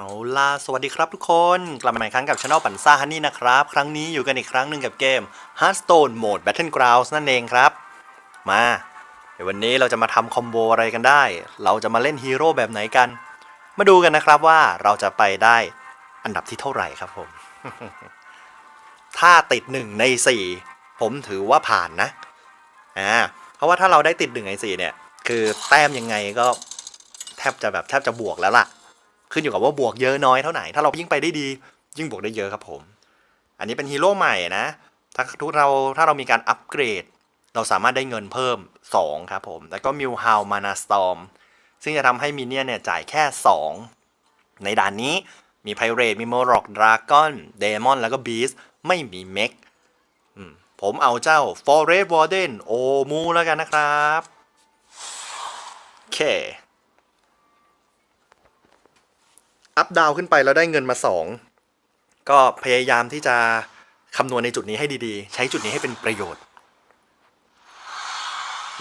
เอาล่ะสวัสดีครับทุกคนกลับมาใหม่ครั้งกับช anel ปั่นซ่าฮันนี่นะครับ ครั้งนี้อยู่กันอีกครั้งหนึ่งกับเกม Hearthstone Mode Battlegrounds นั่นเองครับ มาเดี๋ยววันนี้เราจะมาทำคอมโบอะไรกันได้ เราจะมาเล่นฮีโร่แบบไหนกัน มาดูกันนะครับว่าเราจะไปได้อันดับที่เท่าไหร่ครับผม ถ้าติด 1 ใน 4 ผมถือว่าผ่านนะอ่าเพราะว่าถ้าเราได้ติด1ใน4เนี่ย คือแต้มยังไงก็แทบจะแบบแทบจะบวกแล้วล่ะ ขึ้นอยู่กับว่าบวกเยอะน้อยเท่าไหร่ ถ้าเรายิ่งไปได้ดี ยิ่งบวกได้เยอะครับผม อันนี้เป็นฮีโร่ใหม่นะ ถ้าทุกเราถ้าเรามีการอัปเกรด เราสามารถได้เงินเพิ่ม 2 ครับผม แล้วก็มิวฮาวมานาสตอมซึ่งจะทำให้มินเนี่ยนเนี่ยจ่ายแค่ 2 ในด่านนี้มีไพเรตมีโมร็อกดราก้อนเดมอนแล้วก็บีสไม่มีเม็กผมเอาเจ้า Forest Warden โอมูแล้วกันนะครับ โอเค อัพดาวขึ้นไปแล้วได้เงินมา 2 ก็พยายามที่จะคำนวณในจุดนี้ให้ดีๆ ใช้จุดนี้ให้เป็นประโยชน์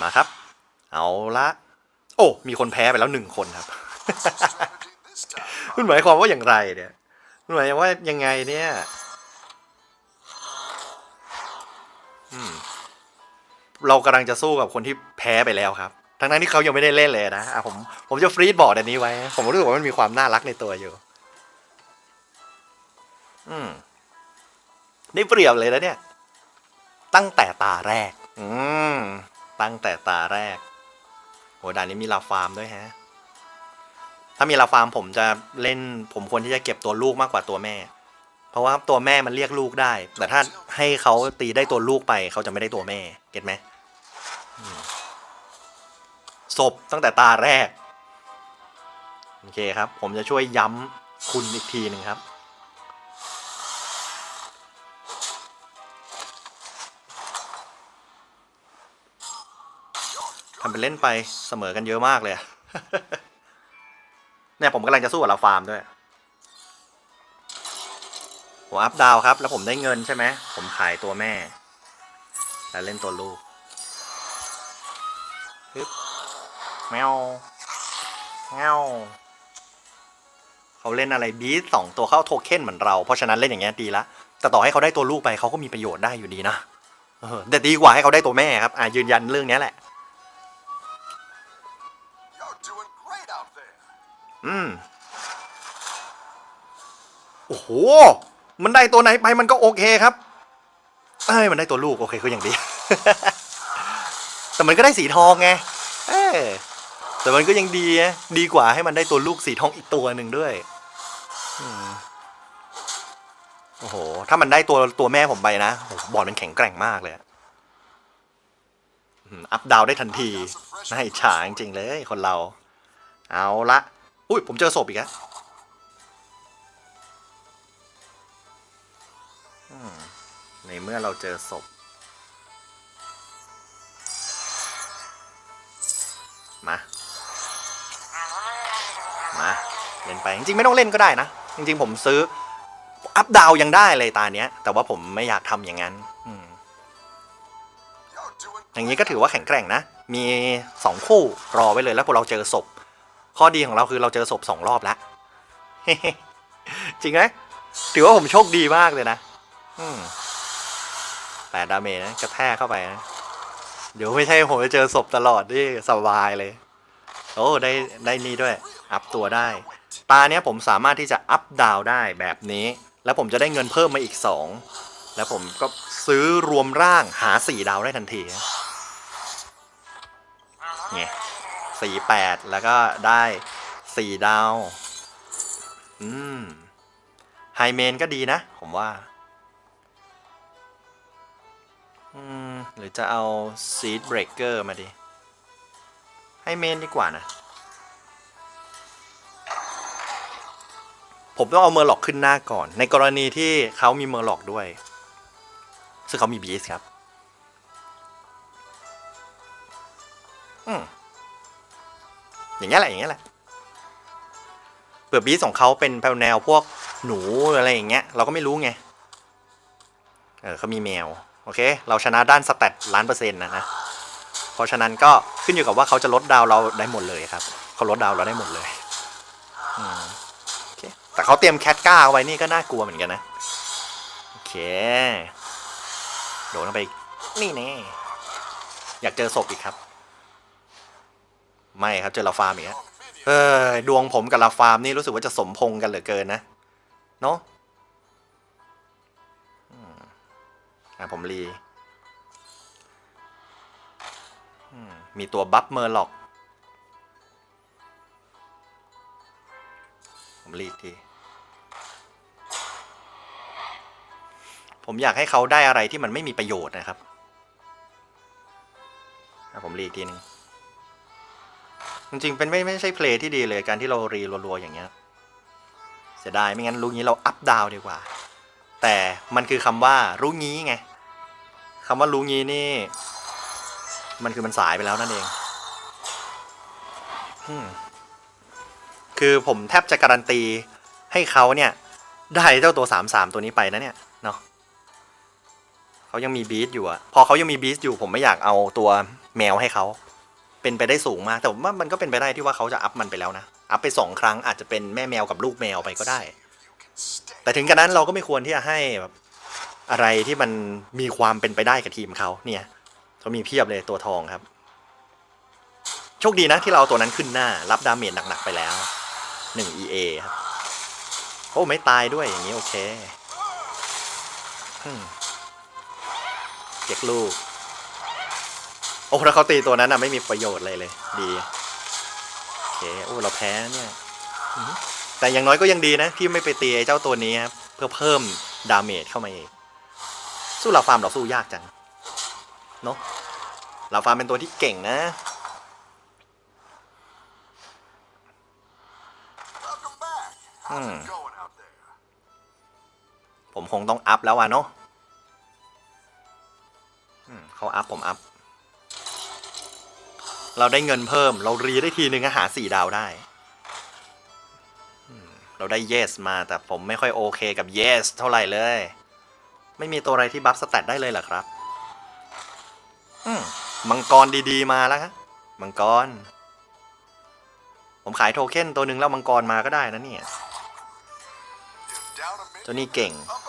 มาครับ เอาละ โอ้ มีคนแพ้ไปแล้วหนึ่งคนครับ คุณหมายความว่าอย่างไรเนี่ยคุณหมายความว่ายังไงเนี่ยเรากำลังจะสู้กับคนที่แพ้ไปแล้วครับ ทั้งนั้นที่เขายังไม่ได้เล่นเลยนะอะผมผมจะฟรีดบอร์ดอันนี้ไว้ ผมรู้สึกว่ามันมีความน่ารักในตัวอยู่ อืมได้เปรียบเลยนะเนี่ย ตั้งแต่ตาแรก อืมตั้งแต่ตาแรกโหด่านนี้มีลาฟาร์มด้วยฮะ ถ้ามีลาฟาร์มผมจะเล่น ผมควรที่จะเก็บตัวลูกมากกว่าตัวแม่ เพราะว่าตัวแม่มันเรียกลูกได้ แต่ถ้าให้เขาตีได้ตัวลูกไป เขาจะไม่ได้ตัวแม่ เก็ตไหมอืม ศพตั้งแต่ตาแรก โอเคครับ ผมจะช่วยย้ำคุณอีกทีหนึ่งครับ ทำเป็นเล่นไปเสมอกันเยอะมากเลย เนี่ยผมกำลังจะสู้กับลาฟาร์มด้วยผมอัพดาวครับ แล้วผมได้เงินใช่ไหม ผมขายตัวแม่ แล้วเล่นตัวลูกฮึบ แมวแมวเขาเล่นอะไรบีสสองตัวเข้าโทเค็นเหมือนเรา เพราะฉะนั้นเล่นอย่างเงี้ยดีละ แต่ต่อให้เขาได้ตัวลูกไปเขาก็มีประโยชน์ได้อยู่ดีนะเออแต่ดีกว่าให้เขาได้ตัวแม่ครับ อะยืนยันเรื่องเนี้ยแหละ You're doing great out there. อืม โอ้โห มันได้ตัวไหนไปมันก็โอเคครับ เอ้ย มันได้ตัวลูกโอเคก็ยังดี แต่มันก็ได้สีทองไง เออ แต่มันก็ยังดีนะดีกว่าให้มันได้ตัวลูกสีทองอีกตัวหนึ่งด้วยโอ้โห ถ้ามันได้ตัวตัวแม่ผมไปนะโอ้โหบอลมันแข็งแกร่งมากเลยอัพดาวได้ทันทีน่าอิจฉาจริงๆเลย คนเรา เอาละอุ้ยผมเจอศพอีกแล้วในเมื่อเราเจอศพ มา มาเล่นไปจริงๆไม่ต้องเล่นก็ได้นะ จริงๆผมซื้ออัพดาวยังได้เลยตาเนี้ย แต่ว่าผมไม่อยากทำอย่างนั้นอย่างนี้ก็ถือว่าแข็งแกร่งนะ มีสองคู่รอไว้เลยแล้วพอเราเจอศพ ข้อดีของเราคือเราเจอศพสองรอบแล้วจริงไหมถือว่าผมโชคดีมากเลยนะแปดดาเมจนะกระแทกเข้าไปนะเดี๋ยวไม่ใช่ผมจะเจอศพตลอดนี่สบายเลย โอ้ได้ได้นี่ด้วย อัพตัวได้ ตาเนี้ยผมสามารถที่จะอัพดาวได้แบบนี้ แล้วผมจะได้เงินเพิ่มมาอีกสองแล้วผมก็ซื้อรวมร่างหาสี่ดาวได้ทันทีนะไงสี่แปดแล้วก็ได้สี่ดาว อืม ไฮเมนก็ดีนะ ผมว่า อืม หรือจะเอาซีดเบรกเกอร์มาดี ไฮเมนดีกว่านะ ผมต้องเอาเมอร์ล็อกขึ้นหน้าก่อน ในกรณีที่เขามีเมอร์ล็อกด้วย ซึ่งเขามีบีสครับอืมอย่างเงี้ยแหละอย่างเงี้ยแหละเผื่อบีสของเขาเป็นแนวพวกหนูอะไรอย่างเงี้ย เราก็ไม่รู้ไง เออเขามีแมว โอเค เราชนะด้านสแตทล้านเปอร์เซ็นต์นะนะเพราะฉะนั้นก็ขึ้นอยู่กับว่าเขาจะลดดาวเราได้หมดเลยครับ เขาลดดาวเราได้หมดเลย อืม แต่เขาเตรียมแคทก้าเอาไว้นี่ก็น่ากลัวเหมือนกันนะ โอเค โดนเข้าไปอีกนี่แน่อยากเจอศพอีกครับ ไม่ครับเจอลาฟาร์มอีกแล้วเฮ้ยดวงผมกับลาฟาร์มนี่รู้สึกว่าจะสมพงกันเหลือเกินนะเนาะอะผมรีมีตัวบัฟเมอร์ล็อก ผมรีอีกที ผมอยากให้เขาได้อะไรที่มันไม่มีประโยชน์นะครับผมรีอีกทีนึงจริงๆเป็นไม่ไม่ใช่เพลย์ที่ดีเลยการที่เรารีรัวๆอย่างเงี้ยเสียดายไม่งั้นรู้งี้เราอัพดาวดีกว่า แต่มันคือคำว่ารู้งี้ไงคำว่ารู้งี้นี่ มันคือมันสายไปแล้วนั่นเองคือผมแทบจะการันตีให้เขาเนี่ย ได้เจ้าตัวสามสามตัวนี้ไปนะเนี่ย เขายังมีบีสอยู่อะพอเขายังมีบีสอยู่ผมไม่อยากเอาตัวแมวให้เขาเป็นไปได้สูงมาก แต่ว่ามันก็เป็นไปได้ที่ว่าเขาจะอัพมันไปแล้วนะ อัพไปสองครั้งอาจจะเป็นแม่แมวกับลูกแมวไปก็ได้ แต่ถึงกระนั้นเราก็ไม่ควรที่จะให้แบบอะไรที่มันมีความเป็นไปได้กับทีมเขาเนี่ยเขามีเพียบเลยตัวทองครับ โชคดีนะที่เราตัวนั้นขึ้นหน้า รับดาเมจหนักๆไปแล้วหนึ่ง EA ครับโอ้ไม่ตายด้วยอย่างนี้โอเคอ เจ็กลูก โอ้ถ้าเขาตีตัวนั้นอะไม่มีประโยชน์เลยเลย ดีโอเคโอ้เราแพ้เนี่ยแต่อย่างน้อยก็ยังดีนะ ที่ไม่ไปตีไอ้เจ้าตัวนี้ครับเพื่อเพิ่มดาเมจเข้ามาเองสู้ลาฟาร์มเราสู้ยากจังเนอะลาฟาร์มเป็นตัวที่เก่งนะผมคงต้องอัพแล้วอะเนาะ เขาอัพผมอัพ เราได้เงินเพิ่ม เรารีได้ทีนึงอะหาสี่ดาวได้อืมเราได้ yes มาแต่ผมไม่ค่อยโอเคกับ yes เท่าไหร่เลย ไม่มีตัวอะไรที่บัฟสแตทได้เลยเหรอครับอืมมังกรดีๆมาแล้วครับมังกร ผมขายโทเค็นตัวหนึ่งแล้วมังกรมาก็ได้นะเนี่ย You're down a minute. ตัวนี้เก่ง Up a goal.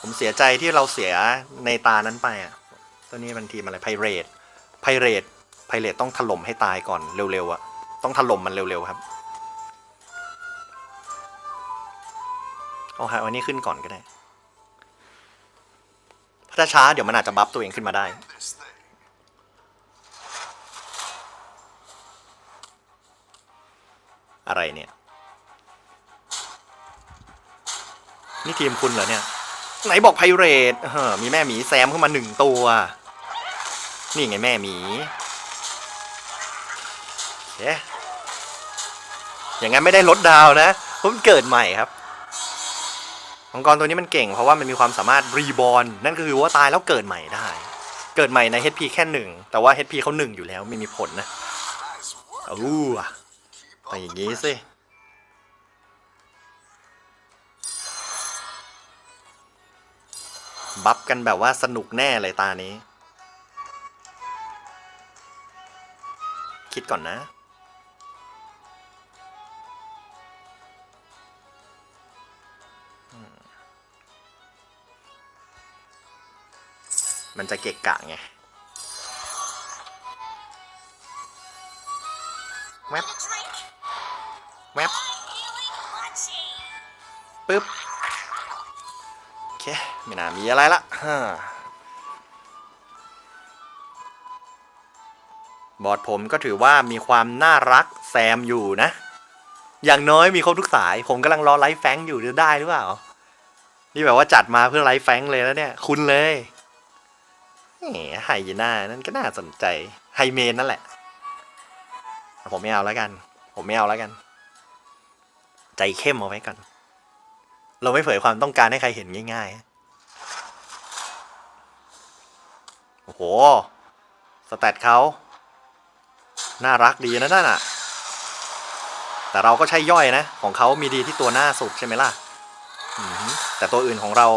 ผมเสียใจที่เราเสียในตานั้นไปอะตัวนี้มันทีมอะไรไพเรตไพเรตไพเรตต้องถล่มให้ตายก่อนเร็วๆอะ ต้องถล่มมันเร็วๆครับเอาฮะวันนี้ขึ้นก่อนก็ได้ถ้าช้าเดี๋ยวมันอาจจะบัฟตัวเองขึ้นมาได้ อะไรเนี่ย นี่ทีมคุณเหรอเนี่ย ไหนบอกไพเรตเออมีแม่หมีแซมเข้ามาหนึ่งตัว นี่ไงแม่หมีเอ๊ะอย่างนั้นไม่ได้ลดดาวนะเพราะมันเกิดใหม่ครับมังกรตัวนี้มันเก่งเพราะว่ามันมีความสามารถรีบอร์นนั่นก็คือว่าตายแล้วเกิดใหม่ได้ เกิดใหม่ใน HP แค่หนึ่งแต่ว่า HP เขาหนึ่งอยู่แล้วไม่มีผลนะอู้ว่ะไปอย่างงี้สิ กันแบบว่าสนุกแน่เลยตานี้ คิดก่อนนะมมันจะเกะกะไงามีอะไรละบอร์ดผมก็ถือว่ามีความน่ารักแซมอยู่นะ อย่างน้อยมีครบทุกสาย ผมกำลังรอไลฟ์แฟงอยู่จะได้หรือเปล่า นี่แบบว่าจัดมาเพื่อไลฟ์แฟงเลยแล้วเนี่ย คุณเลยไฮยีน่านั่นก็น่าสนใจ ไฮเมนนั่นแหละ ผมไม่เอาแล้วกัน ผมไม่เอาแล้วกัน ใจเข้มเอาไว้ก่อน เราไม่เผยความต้องการให้ใครเห็นง่าย ๆ โอ้โห สแตทเขา น่ารักดีนะนั่นอะ แต่เราก็ใช่ย่อยนะ ของเขามีดีที่ตัวหน้าสุดใช่ไหมล่ะ แต่ตัวอื่นของเรา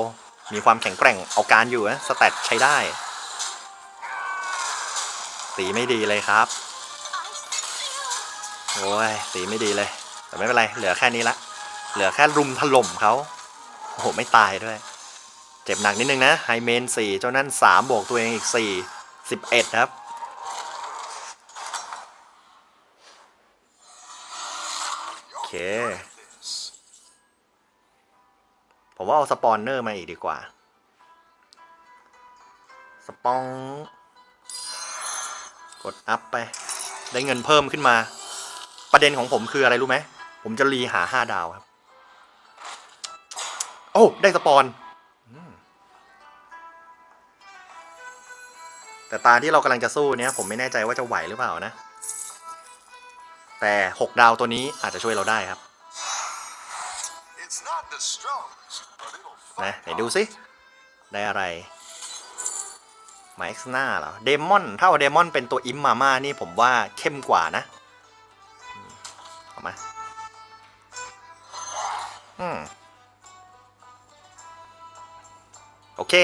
มีความแข็งแกร่งเอาการอยู่นะ สแตทใช้ได้สีไม่ดีเลยครับ โอ้ยสีไม่ดีเลย แต่ไม่เป็นไร เหลือแค่นี้ละ เหลือแค่รุมถล่มเขา โอ้โห ไม่ตายด้วย เจ็บหนักนิดนึงนะไฮเมนสี่เจ้านั่นสามบวกตัวเองอีกสี่สิบเอ็ดครับโอเค ผมว่าเอาสปอนเนอร์มาอีกดีกว่า สปอง กดอัพไป ได้เงินเพิ่มขึ้นมา ประเด็นของผมคืออะไรรู้ไหม ผมจะรีหาห้าดาวครับ โอ้ ได้สปอน แต่ตาที่เรากำลังจะสู้เนี้ยผมไม่แน่ใจว่าจะไหวหรือเปล่านะ แต่หกดาวตัวนี้อาจจะช่วยเราได้ครับนะไหนดูสิได้อะไรมาเอ็กซ์หน้าเหรอเดมอนถ้าเอาเดมอนเป็นตัวอิมมาม่านี่ผมว่าเข้มกว่านะอืมเอามาอืมโอเค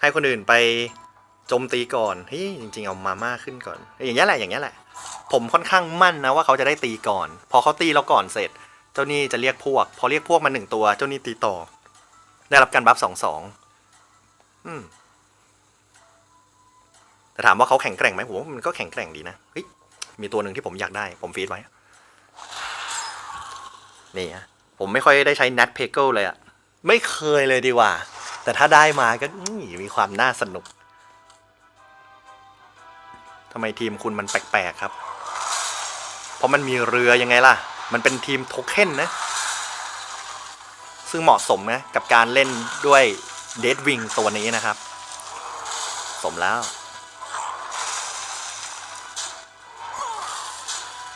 ให้คนอื่นไปโจมตีก่อนเฮ้ยจริง ๆ เอามาม่าขึ้นก่อน อย่างนี้ยแหละอย่างนี้ยแหละ ผมค่อนข้างมั่นนะว่าเขาจะได้ตีก่อน พอเขาตีเราก่อนเสร็จ เจ้านี่จะเรียกพวก พอเรียกพวกมาหนึ่งตัว เจ้านี่ตีต่อ ได้รับการบัฟสองสองอืมแต่ถามว่าเขาแข็งแกร่งไหมผมว่ามันก็แข็งแกร่งดีนะเฮ้ยมีตัวหนึ่งที่ผมอยากได้ ผมฟีดไว้นี่ฮะผมไม่ค่อยได้ใช้นัทเพเกิลเลยอะไม่เคยเลยดีกว่า แต่ถ้าได้มาก็มีความน่าสนุกทำไมทีมคุณมันแปลกๆครับ เพราะมันมีเรือยังไงล่ะ มันเป็นทีมโทเค็นนะ ซึ่งเหมาะสมนะกับการเล่นด้วยเดดวิงตัวนี้นะครับ สมแล้ว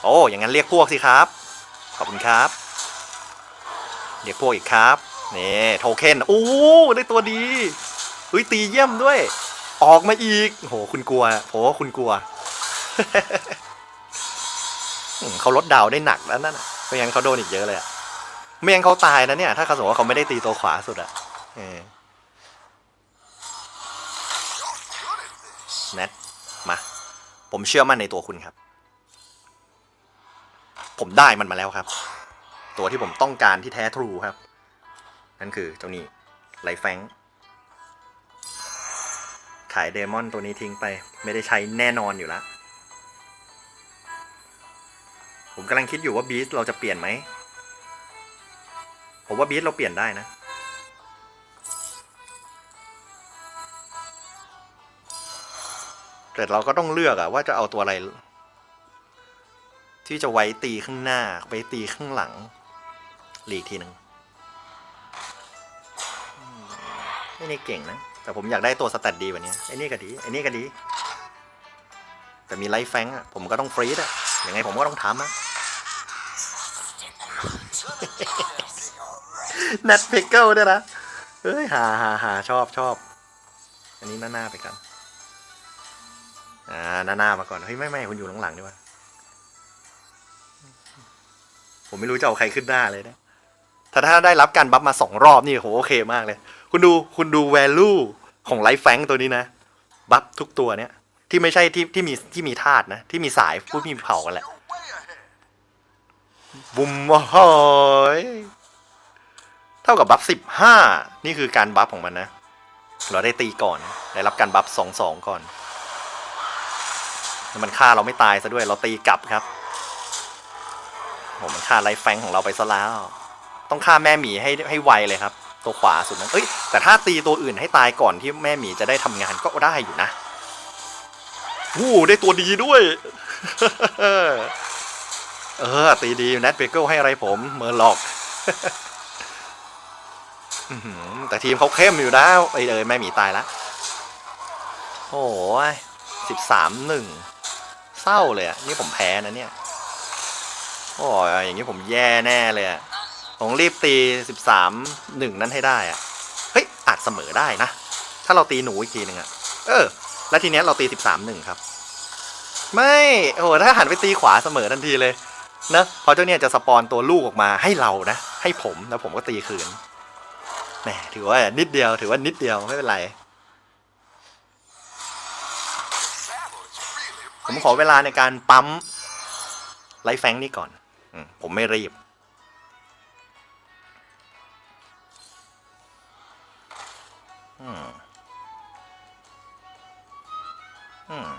โอ้อย่างนั้นเรียกพวกสิครับ ขอบคุณครับ เรียกพวกอีกครับ นี่โทเค็นโอ้ได้ตัวดีเฮ้ยตีเยี่ยมด้วย ออกมาอีกโหคุณกลัวผมว่าคุณกลัวเขาลดดาวได้หนักแล้วนั่นไม่งั้นเขาโดนอีกเยอะเลยอะไม่งั้นเขาตายนะเนี่ย ถ้าเขาสมมติว่าเขาไม่ได้ตีตัวขวาสุดอะเออ Good at this. แนทมา ผมเชื่อมั่นในตัวคุณครับ ผมได้มันมาแล้วครับ ตัวที่ผมต้องการที่แท้ทรูครับ นั่นคือเจ้านี้ไลแฟงขายเดมอนตัวนี้ทิ้งไป ไม่ได้ใช้แน่นอนอยู่แล้วผมกำลังคิดอยู่ว่าบีสเราจะเปลี่ยนไหม ผมว่าบีสเราเปลี่ยนได้นะ แต่เราก็ต้องเลือกอะว่าจะเอาตัวอะไร ที่จะไว้ตีข้างหน้า ไว้ตีข้างหลัง หลีกทีหนึ่ง ไอ้นี่เก่งนะ แต่ผมอยากได้ตัวสแตทดีกว่านี้ไอ้นี่ก็ดีไอ้นี่ก็ดี แต่มีไลฟ์แฟงอะผมก็ต้องฟรีดอะยังไงผมก็ต้องทำอะนัทเพกเกิลด้วยนะเฮ้ยหาหาหาชอบชอบ อันนี้หน้าหน้าไปกันอ่าหน้าหน้ามาก่อนเฮ้ยไม่ไม่คุณอยู่หลังๆดีกว่าผมไม่รู้จะเอาใครขึ้นหน้าเลยนะ ถ้าถ้าได้รับการบัฟมาสองรอบนี่โหโอเคมากเลย คุณดูคุณดู value ของไลฟ์แฟงตัวนี้นะ บัฟทุกตัวเนี้ยที่ไม่ใช่ที่ที่มีที่มีธาตุนะ ที่มีสายผู้มีเผากันแหละบุมโอ้ยเท่ากับบัฟสิบห้านี่คือการบัฟของมันนะ เราได้ตีก่อน ได้รับการบัฟสองสองก่อนมันฆ่าเราไม่ตายซะด้วยเราตีกลับครับผมมันฆ่าไลฟ์แฟงของเราไปซะแล้ว ต้องฆ่าแม่หมีให้ให้ไวเลยครับ ตัวขวาสุดนั้นเอ้ยแต่ถ้าตีตัวอื่นให้ตายก่อนที่แม่หมีจะได้ทำงานก็ได้อยู่นะวู้ได้ตัวดีด้วย เออ ตีดีแนทเบเกิลให้อะไรผมเมอร์ล็อกแต่ทีมเขาเข้มอยู่นะไอ้เลยแม่หมีตายแล้วโอ้ยสิบสามหนึ่งเศร้าเลยอะนี่ผมแพ้นะเนี่ย โอ้ยอย่างนี้ผมแย่แน่เลยอะ ผมรีบตีสิบสามหนึ่งนั้นให้ได้อะเฮ้ยอาจเสมอได้นะ ถ้าเราตีหนูอีกทีหนึ่งอะเออ แล้วทีเนี้ยเราตีสิบสามหนึ่งครับ ไม่โอ้โหถ้าหันไปตีขวาเสมอทันทีเลยนะเพราะเจ้าเนี่ยจะสปอนตัวลูกออกมาให้เรานะ ให้ผมแล้วผมก็ตีคืนแหมถือว่านิดเดียวถือว่านิดเดียวไม่เป็นไร ผมขอเวลาในการปั๊มไลฟ์แฟงนี่ก่อนผมไม่รีบ อืมอืม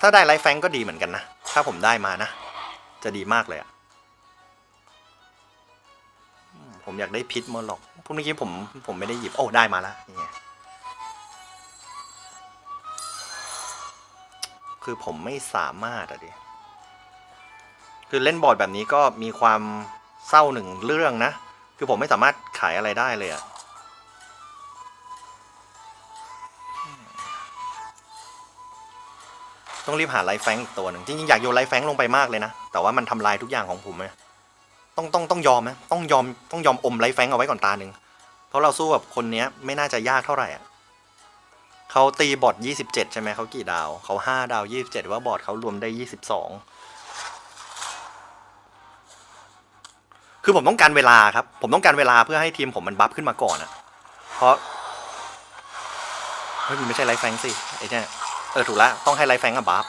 ถ้าได้ไลฟ์แฟงก็ดีเหมือนกันนะ ถ้าผมได้มานะ จะดีมากเลยอะผมอยากได้พิษมอลล็อกพวกเมื่อกี้ผมผมไม่ได้หยิบ โอ้ได้มาแล้วนี่ไงคือผมไม่สามารถอะดิ คือเล่นบอร์ดแบบนี้ก็มีความเศร้าหนึ่งเรื่องนะ คือผมไม่สามารถขายอะไรได้เลยอะ ต้องรีบหาไลฟ์แฟงอีกตัวหนึ่งจริงๆอยากโยนไลฟ์แฟงลงไปมากเลยนะ แต่ว่ามันทำลายทุกอย่างของผมเลยต้องต้องต้องยอมนะต้องยอมต้องยอมอมไลฟ์แฟงเอาไว้ก่อนตาหนึ่งเพราะเราสู้กับคนเนี้ยไม่น่าจะยากเท่าไหร่อะเขาตีบอด27 ใช่ไหมเขากี่ดาวเขา5ดาว 27 ว่าบอดเขารวมได้ 22 คือผมต้องการเวลาครับ ผมต้องการเวลาเพื่อให้ทีมผมมันบัฟขึ้นมาก่อนอะเพราะเฮ้ยมันไม่ใช่ไลฟ์แฟงสิไอ้เนี่ย เออ ถูกแล้ว ต้องให้ไลฟ์แฟงกับบัฟ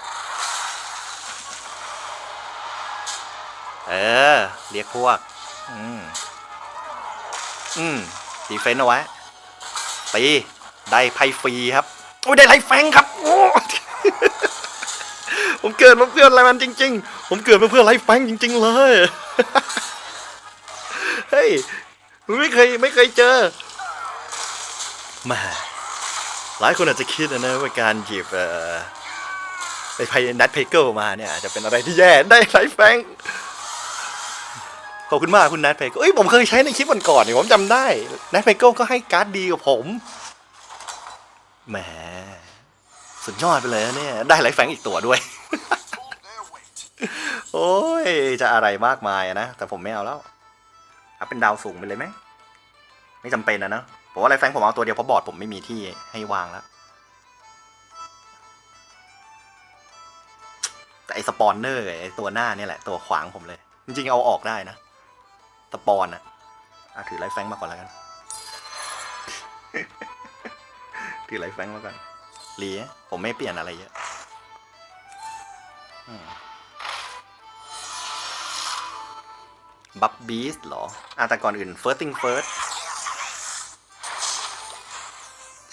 เออ เรียกพวก อืม อืมดีเฟนต์เอาไว้ตีได้ไพ่ฟรีครับ โอ้ยได้ไลฟ์แฟงครับ โอ้ผมเกิดมาเพื่ออะไรมันจริง ๆ ผมเกิดมาเพื่อไลฟ์แฟงจริง ๆ เลย เฮ้ย ไม่เคยไม่เคยเจอมา หลายคนอาจจะคิดนะว่าการหยิบไอ้ไพนัทเพเกิลมาเนี่ยอาจจะเป็นอะไรที่แย่ได้ไลแฟงขอบคุณมากคุณนัทเพเกิลเอ้ยผมเคยใช้ในคลิปวันก่อนนี่ผมจำได้นัทเพเกิลก็ให้การ์ดดีกับผมแหมสุดยอดไปเลยเนี่ย ได้ไลแฟงอีกตัวด้วย โอ้ย จะอะไรมากมายนะ แต่ผมไม่เอาแล้วเอาเป็นดาวสูงไปเลยไหม ไม่จำเป็นนะเนอะ ผมว่าไลฟ์แฟงผมเอาตัวเดียวเพราะบอร์ดผมไม่มีที่ให้วางแล้ว แต่ไอสปอนเนอร์ไอตัวหน้าเนี่ยแหละ ตัวขวางผมเลย จริงๆเอาออกได้นะ สปอนอะอะถือไลฟ์แฟงมาก่อนแล้วกัน ถือไลฟ์แฟงมาก่อนรีผมไม่เปลี่ยนอะไรเยอะบัฟบีสเหรออะแต่ก่อนอื่น first thing first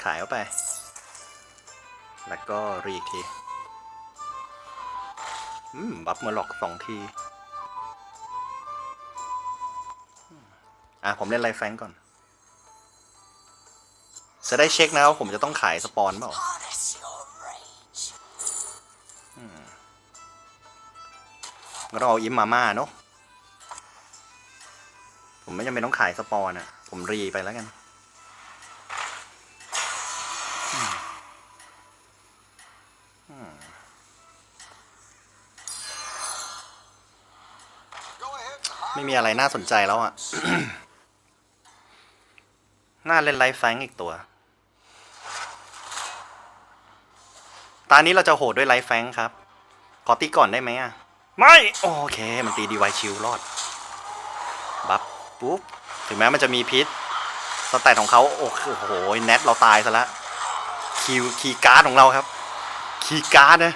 ขายเข้าไป แล้วก็รีอีกที อืม บัฟมาหลอกสองทีอืมอะ ผมเล่นไลฟ์แฟงก่อน จะได้เช็คนะว่าผมจะต้องขายสปอนเปล่า Harness your rage. ก็ต้องเอาอิมมาม่าเนาะ ผมไม่จำเป็นต้องขายสปอนอะผมรีไปแล้วกัน ไม่มีอะไรน่าสนใจแล้วอะน่าเล่นไลฟ์แฟงอีกตัวตานี้เราจะโหดด้วยไลฟ์แฟงครับ ขอตีก่อนได้ไหมอะ ไม่ โอเค มันตีดีไวชิลรอด บัฟปุ๊บ ถึงแม้มันจะมีพิษ สแตทของเขาโอ้โห แนทเราตายซะละคิวคีการ์ดของเราครับ คีการ์ดนะ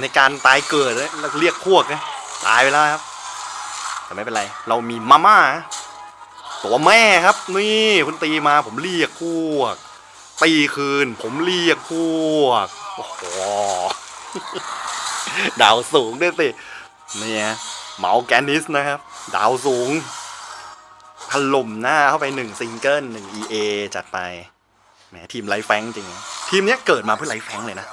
ในการตายเกิดเรียกพวกนะ ตายไปแล้วครับ แต่ไม่เป็นไร เรามีมาม่าตัวแม่ครับ นี่คุณตีมาผมเรียกพวก ตีคืน ผมเรียกพวก โอ้โหดาวสูงด้วยสิเนี่ยเมาแกนนิสนะครับ ดาวสูงถล่มหน้าเข้าไปหนึ่งซิงเกิลหนึ่ง EA จัดไปแหมทีมไลฟ์แฟงจริง ทีมนี้เกิดมาเพื่อไลฟ์แฟงเลยนะ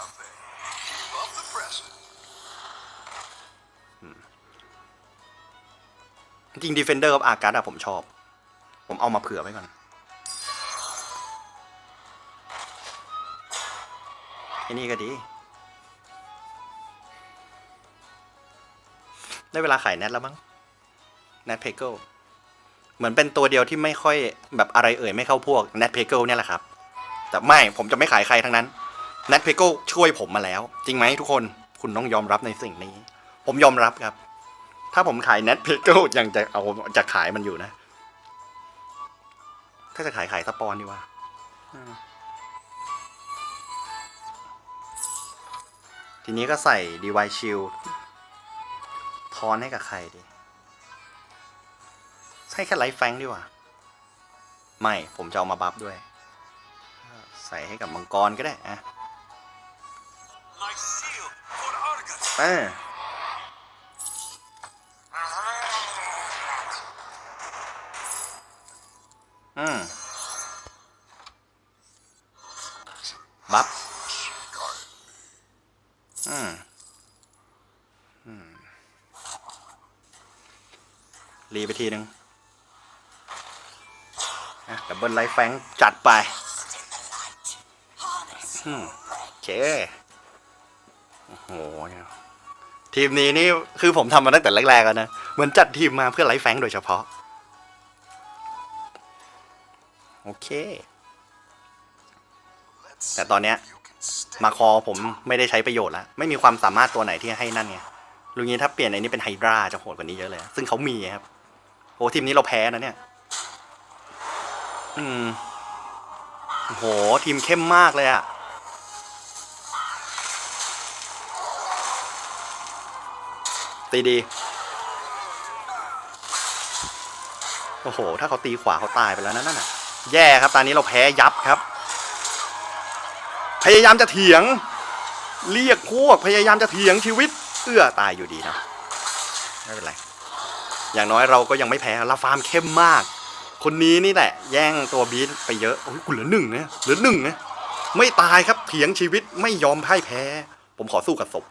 จริง Defender of Arcad อะผมชอบ ผมเอามาเผื่อไว้ก่อนไอ้นี่ก็ดี ได้เวลาขายแนทแล้วมั้งแนทเพเกิลเหมือนเป็นตัวเดียวที่ไม่ค่อยแบบอะไรเอ่ยไม่เข้าพวกแนทเพเกิลเนี่ยแหละครับ แต่ไม่ผมจะไม่ขายใครทั้งนั้นแนทเพเกิลช่วยผมมาแล้ว จริงไหมทุกคนคุณต้องยอมรับในสิ่งนี้ ผมยอมรับครับ ถ้าผมขายเน็ตเพเกิลยังจะเอาจะขายมันอยู่นะ ถ้าจะขายขายสปอนดีกว่าอืมทีนี้ก็ใส่ DY Shield ทอนให้กับใครดีให้แค่ไลฟ์แฟงดีกว่า ไม่ ผมจะเอามาบัฟด้วย ใส่ให้กับมังกรก็ได้อะ My shield for Argus. เออ อืมบัฟอืมอืมรีไปทีหนึ่งนะดับเบิลไลฟ์แฟงจัดไปอืมโอเคโอ้โหทีมนี้นี่คือผมทำมาตั้งแต่แรกๆแล้วนะ เหมือนจัดทีมมาเพื่อไลฟ์แฟงโดยเฉพาะ โอเค Let's แต่ตอนเนี้ย you can stay. มาคอผมไม่ได้ใช้ประโยชน์แล้วไม่มีความสามารถตัวไหนที่ให้นั่นไงลุงนี้ถ้าเปลี่ยนไอ้นี่เป็นไฮดราจะโหดกว่านี้เยอะเลย ซึ่งเขามีครับโอ้ทีมนี้เราแพ้นะเนี่ย อืมโอ้โหทีมเข้มมากเลยอะตีดี โอ้โห ถ้าเขาตีขวาเขาตายไปแล้วนะนั่นน่ะ แย่ครับตอนนี้เราแพ้ยับครับ พยายามจะเถียง เรียกพวกพยายามจะเถียงชีวิต เอื้อตายอยู่ดีนะไม่เป็นไรอย่างน้อยเราก็ยังไม่แพ้ลาฟาร์มเข้มมาก คนนี้นี่แหละ แย่งตัวบีทไปเยอะโอ้ยกูเหลือหนึ่งนะเหลือหนึ่งนะไม่ตายครับเถียงชีวิตไม่ยอมพ่ายแพ้ ผมขอสู้กับศพ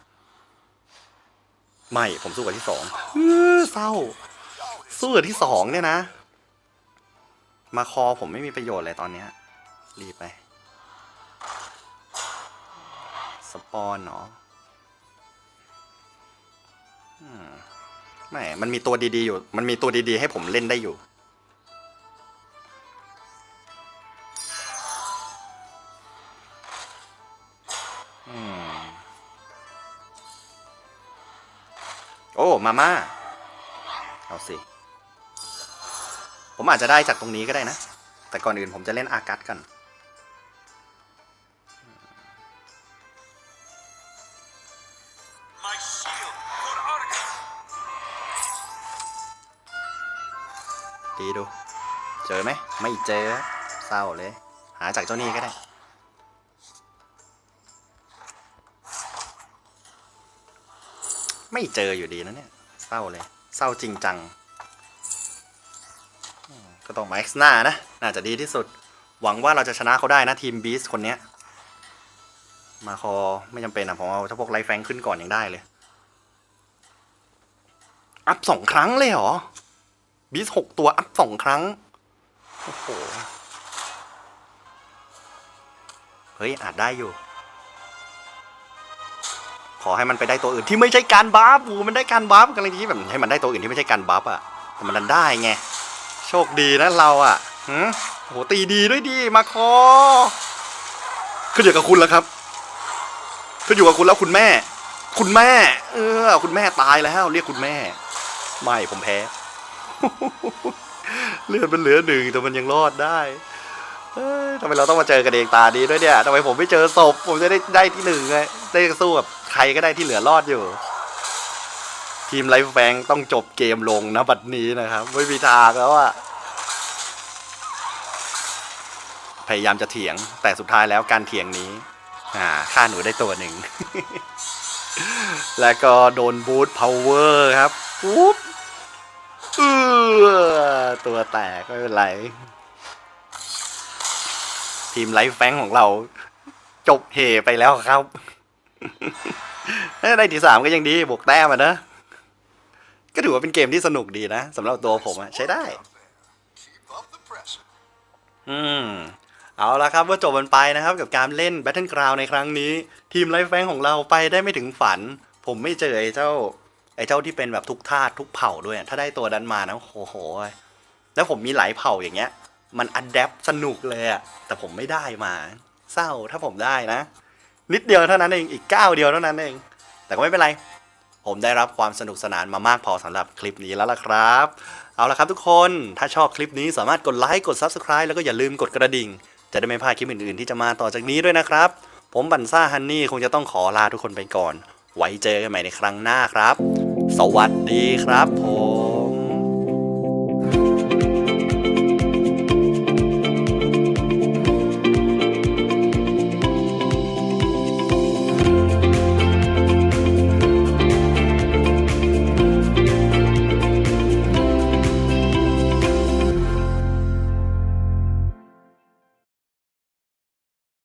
ไม่ผมสู้กับที่สองเออเศร้าสู้กับที่สองเนี่ยนะ มาคอผมไม่มีประโยชน์เลยตอนเนี้ยรีบไป สปอนเนาะไม่ มันมีตัวดีๆอยู่ มันมีตัวดีๆ ให้ผมเล่นได้อยู่ โอ้ มาม่า เอาสิ ผมอาจจะได้จากตรงนี้ก็ได้นะ แต่ก่อนอื่นผมจะเล่นอากัสกัน My shield for Argus. ดีดู เจอไหม ไม่เจอ เศร้าเลย หาจากเจ้าหนี้ก็ได้ไม่เจออยู่ดีนะเนี่ย เศร้าเลย เศร้าจริงจังอืม ก็ต้องมาเอ็กซ์หน้านะ น่าจะดีที่สุด หวังว่าเราจะชนะเขาได้นะทีมบีสคนเนี้ย มาคอไม่จำเป็นอะผมเอาถ้าพวกไลฟ์แฟงขึ้นก่อนยังได้เลย อัพสองครั้งเลยเหรอบีสหกตัว อัพสองครั้ง โอ้โห เฮ้ย อาจได้อยู่ ขอให้มันไปได้ตัวอื่นที่ไม่ใช่การบัฟอูมันได้การบัฟกำลังที่แบบให้มันได้ตัวอื่นที่ไม่ใช่การบัฟอะแต่มันดันได้ไง ชคดีนะเราอะหืมโอ้โหตีดีด้วยดีมาคอ ขึ้นอยู่กับคุณแล้วครับ ขึ้นอยู่กับคุณแล้วคุณแม่ คุณแม่ เออ คุณแม่ตายแล้ว เรียกคุณแม่ ไม่ผมแพ้ เลือดมันเหลือหนึ่งแต่มันยังรอดได้เอ้ยทำไมเราต้องมาเจอกันเองตาดีด้วยเนี่ยทำไมผมไม่เจอศพ ผมจะได้ได้ที่หนึ่งไงได้สู้กับใครก็ได้ที่เหลือรอดอยู่ ทีมไลฟ์แฟงต้องจบเกมลงนะบัดนี้นะครับ ไม่มีทางแล้วอะพยายามจะเถียงแต่สุดท้ายแล้วการเถียงนี้ อ่าฆ่าหนูได้ตัวหนึ่ง แล้วก็โดนบูทพาวเวอร์ครับปุ๊บเออตัวแตกไม่เป็นไรทีมไลฟ์แฟงของเรา จบเหไปแล้วครับ ได้ที่สามก็ยังดีบวกแต้มอะนะ ก็ถือว่าเป็นเกมที่สนุกดีนะสำหรับตัวผมอะใช้ได้ อืม เอาละครับว่าจบมันไปนะครับกับการเล่น Battleground ในครั้งนี้ ทีมไลฟ์แฟงของเราไปได้ไม่ถึงฝัน ผมไม่เจอไอ้เจ้า ไอ้เจ้าที่เป็นแบบทุกทาสทุกเผ่าด้วย ถ้าได้ตัวนั้นมานะโอ้โห แล้วผมมีหลายเผ่าอย่างเงี้ย มันอัดแอปสนุกเลยอะแต่ผมไม่ได้มา เศร้าถ้าผมได้นะ นิดเดียวเท่านั้นเองอีกก้าวเดียวเท่านั้นเอง แต่ก็ไม่เป็นไร ผมได้รับความสนุกสนานมามากพอสำหรับคลิปนี้แล้วล่ะครับ เอาละครับทุกคน ถ้าชอบคลิปนี้สามารถกดไลค์กด Subscribe แล้วก็อย่าลืมกดกระดิ่ง จะได้ไม่พลาดคลิปอื่นๆ ที่จะมาต่อจากนี้ด้วยนะครับ ผมบันซ่าฮันนี่คงจะต้องขอลาทุกคนไปก่อน ไว้เจอกันใหม่ในครั้งหน้าครับ สวัสดีครับผม